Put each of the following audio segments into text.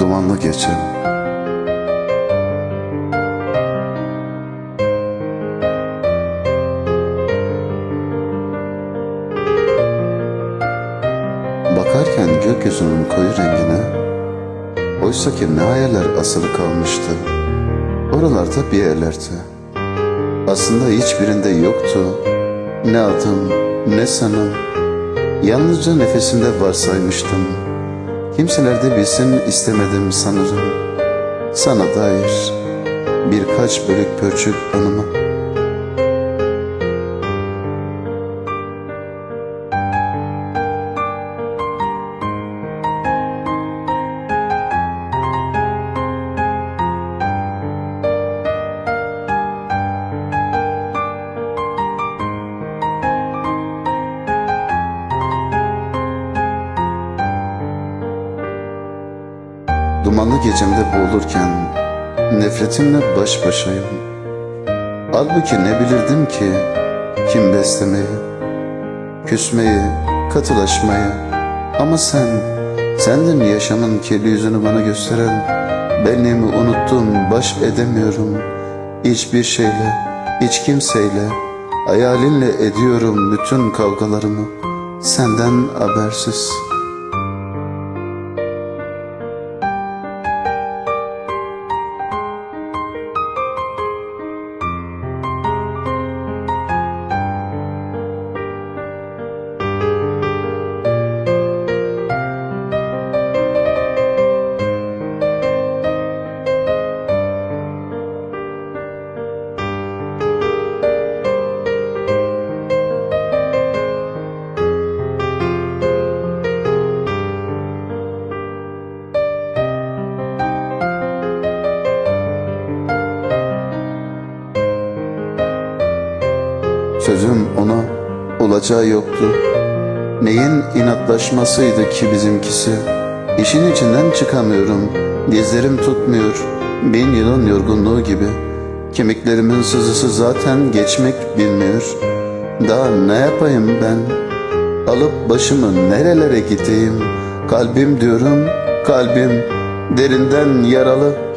Dumanlı gece Bakarken gökyüzünün koyu rengine Oysa ki ne hayaller asılı kalmıştı. Oralarda bir yerlerde Aslında hiçbirinde yoktu. Ne adım ne sanım. Yalnızca nefesimde varsaymıştım Kimseler de bilsin istemedim sanırım. Sana dair birkaç bölük pörçük anımı Dumanlı gecemde boğulurken nefretimle baş başayım. Halbuki ne bilirdim ki kim beslemeyi, küsmeyi, katılaşmayı. Ama sen, sendin yaşamın kirli yüzünü bana gösteren, benliğimi unuttum, baş edemiyorum. Hiçbir şeyle, hiç kimseyle, hayalinle ediyorum bütün kavgalarımı, senden habersiz.'' Sözüm ona olacağı yoktu. Neyin inatlaşmasıydı ki bizimkisi? İşin içinden çıkamıyorum. Dizlerim tutmuyor. Bin yılın yorgunluğu gibi. Kemiklerimin sızısı zaten geçmek bilmiyor. Daha ne yapayım ben? Alıp başımı nerelere gideyim? Kalbim diyorum, kalbim derinden yaralı.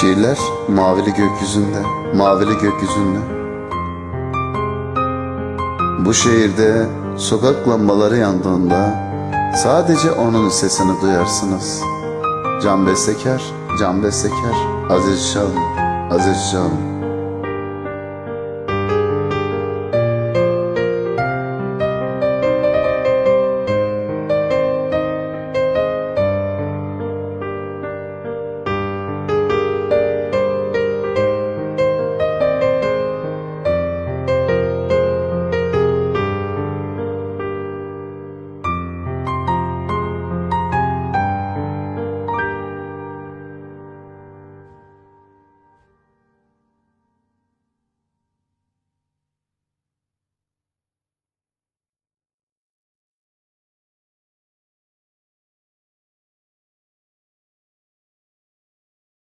Şiirler mavili gökyüzünde, mavili gökyüzünde. Bu şehirde sokak lambaları yandığında sadece onun sesini duyarsınız. Can bestekar, can bestekar, Aziz Şahım, Aziz Şahım.